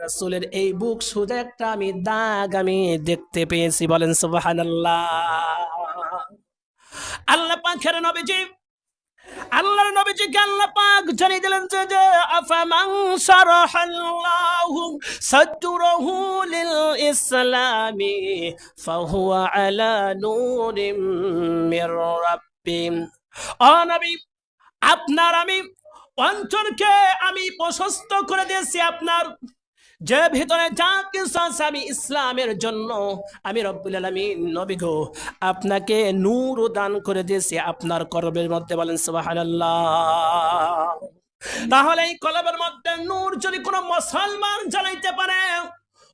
রাসূলের এই বুক সোজা একটা আমি দাগ আমি দেখতে পেয়েছি, বলেন সুবহানাল্লাহ। আল্লাহ পাকের নবীজি, আল্লাহর নবীজিকে আল্লাহ পাক জানিয়ে দিলেন যে আফামান শারাহাল্লাহু সাদরুহু লিল ইসলামি ফাহুয়া আলা নূরিম মির রাব্বিম। ও নবী, আপনার আমি অন্তরকে আমি প্রশস্ত করে দিয়েছি, আপনার যে ভিতরে যা কিছু আছে আমি ইসলামের জন্য, আমি রব্বুল আলামিন, নবী গো, আপনাকে নূর দান করে দিয়েছি আপনার কর্মের মধ্যে বলেন তাহলে এই কলবের মধ্যে নূর যদি কোনো মুসলমান জ্বালাইতে পারে,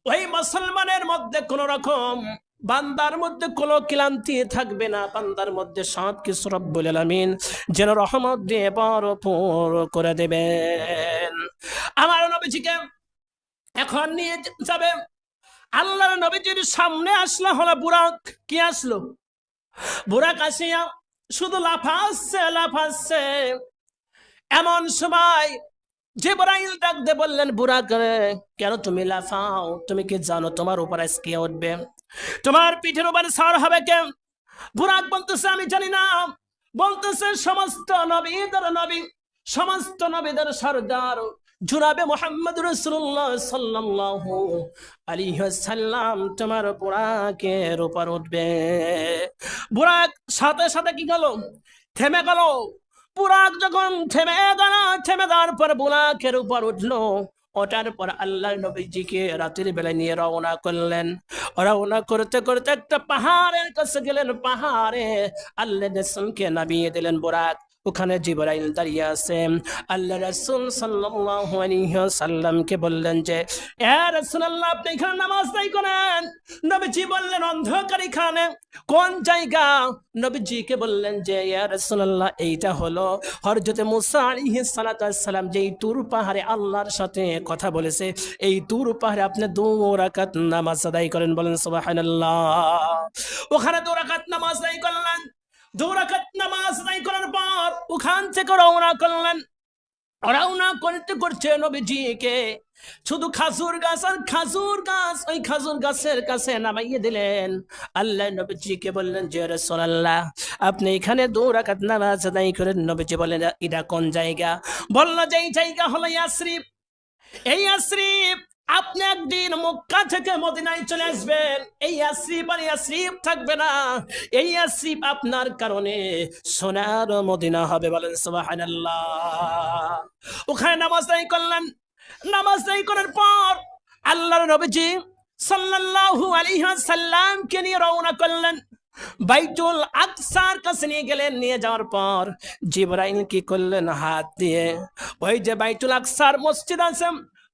ওই মুসলমানের মধ্যে কোন রকম বান্দার মধ্যে কোনো ক্লান্তি থাকবে না, বান্দার মধ্যে সব কিছু রব্বুল আলামিন যেন রহমত দিয়ে ভরপুর করে দেবেন। আমার নবীজিকে এখন নিয়ে যাবে। আল্লাহর নবীজির সামনে আসলা, হলো বুরাক কি আসলো? বুরাক আসিয়া শুধু লাফাচ্ছে লাফাচ্ছে। এমন সময় জিবরাইল ডাক দে বললেন বুরাক রে, কেন তুমি লাফাও? তুমি কি জানো তোমার উপর আজকে উঠবে? তোমার পিঠের উপর সার হবে কে বুরাক বলতেছে, আমি জানি না। বলতেছে, সমস্ত নবীদের নবী, সমস্ত নবীদের সর্দার জুনাবে মোহাম্মদ রসুল্লাহ সাল্লাল্লাহু আলাইহি সাল্লাম তোমার বুরাকের উপর উঠবে। বুরাক সাথে সাথে কি গেল থেমে গেল। বুরাক যখন থেমে গেল, থেমে যাওয়ার পর বুরাকের উপর উঠল। ওটার পর আল্লাহ নবীজিকে রাতের বেলা নিয়ে রওনা করলেন। রওনা করতে করতে একটা পাহাড়ের কাছে গেলেন। পাহাড়ে আল্লাহ রসুলকে নামিয়ে দিলেন বুরাক ওখানে জিবরাইল দাঁড়িয়ে আছে। আল্লাহ রাসূল সাল্লামকে বললেন যে আপনি এখানে নামাজ আদায় করেন? নবীজি বললেন, অন্ধকার এখানে। কোন জায়গা? নবীজিকে বললেন যে ইয়া রাসূলুল্লাহ, এইটা হলো হযরত মুসা আলাইহিস সালাতু সালাম যেই তুর পাহাড়ে আল্লাহর সাথে কথা বলেছে। এই তুর পাহাড়ে আপনি দু রাকাত নামাজ আদায় করেন বলেন সুবহানাল্লাহ। ওখানে দু রাকাত নামাজ আদায় করলেন। দৌড়াকাত গাছের কাছে নামাইয়ে দিলেন। আল্লাহ বললেন, যে আপনি এখানে দু রাকাত নামাজ আদায় করেন। নবীজি বলেন এটা কোন জায়গা? বলল, যে এই জায়গা হলো ইয়াসরিফ এই ইয়াসরিফ আপনি একদিন মক্কা থেকে মদিনায় চলে আসবেন। এই আসরিফ আর আসরিফ থাকবে না। এই আসরিফ আপনার কারণে সোনার মদিনা হবে বলেন সুবহানাল্লাহ। ওখানে নামাজ দায়ী করলেন। নামাজ দায়ী করার পর আল্লাহর নবীজি সাল্লাল্লাহু আলাইহি সাল্লামকে নিয়ে রওনা করলেন। বাইতুল আকসার কাছে নিয়ে গেলেন। নিয়ে যাওয়ার পর জিবরাইল কি করলেন? হাত দিয়ে। ওই যে বাইতুল আকসার মসজিদ আছে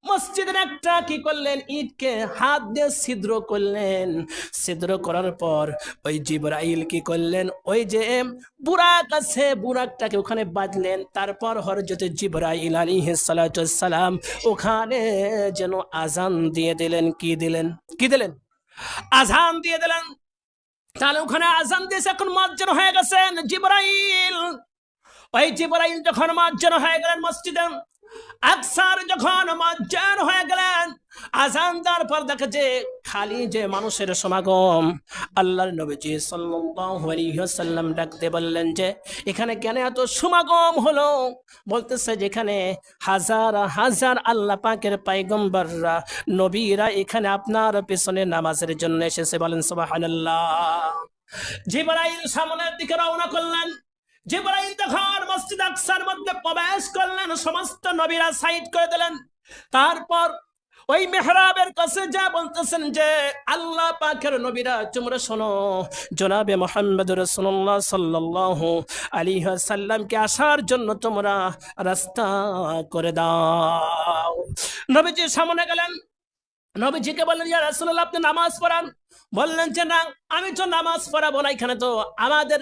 মসজিদের একটা কি করলেন? ইটকে হাত দিয়ে ছিদ্র করলেন। ছিদ্র করার পর ওই জিবরাইল কি করলেন? ওই যে বুরাক আছে, বুরাকটাকে ওখানে বাঁধলেন। তারপর হরজতে জিবরাইল আলী সালাম ওখানে যেন আজান দিয়ে দিলেন। কি দিলেন? কি দিলেন? আজান দিয়ে দিলেন। তাহলে ওখানে আজান দিয়েছে, এখন মজ্জন হয়ে গেছেন জিবরাইল। ওই জিবরাইল যখন মজ্জন হয়ে গেলেন মসজিদে আকসার যখন মজ্জার হয়ে গেলেন আজান দেওয়ার পর দেখে যে খালি যে মানুষের সমাগম, আল্লাহর নবীজি ওয়াসাল্লাম ডাকতে বললেন যে, এখানে কেন এত সমাগম হলো? বলতেছে যেখানে হাজার হাজার আল্লাহ পাকের পাইগম্বররা, নবীরা এখানে আপনার পেছনে নামাজের জন্য এসেছে। বলেন সুবহানাল্লাহ। জিবরাইল সামনের দিকে রওনা করলেন। জিবরাইল তখন মসজিদ আকসার মধ্যে প্রবেশ করলেন, সমস্ত নবীরা সাইড করে দিলেন। তারপর ওই মেহরাবের কাছে যা বলতেছেন যে, আল্লাহ নবীরা, তোমরা শোনো, জনাবে মোহাম্মদ রসুল্লাহ সাল্লাল্লাহু আলাইহি সাল্লামকে আসার জন্য তোমরা রাস্তা করে দাও। নবীজি সামনে গেলেন। নবীজিকে বললেন, ইয়া রাসূলুল্লাহ, আপনি নামাজ পড়ান। বললেন যে, না, আমি তো নামাজ পড়াবো না এখানে তো। আমাদের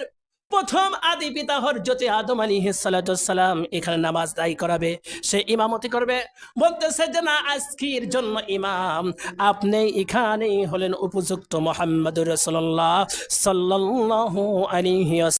প্রথম আদি পিতা হরজতে আদম আলী হিসালাম এখানে নামাজ দায়ী করাবে। সে ইমামতি করবে। বলতেছে যে, না, আজকির জন্য ইমাম আপনি এখানেই হলেন উপযুক্ত মোহাম্মদ রসল্লাহ সাল্লাহ আলাইহি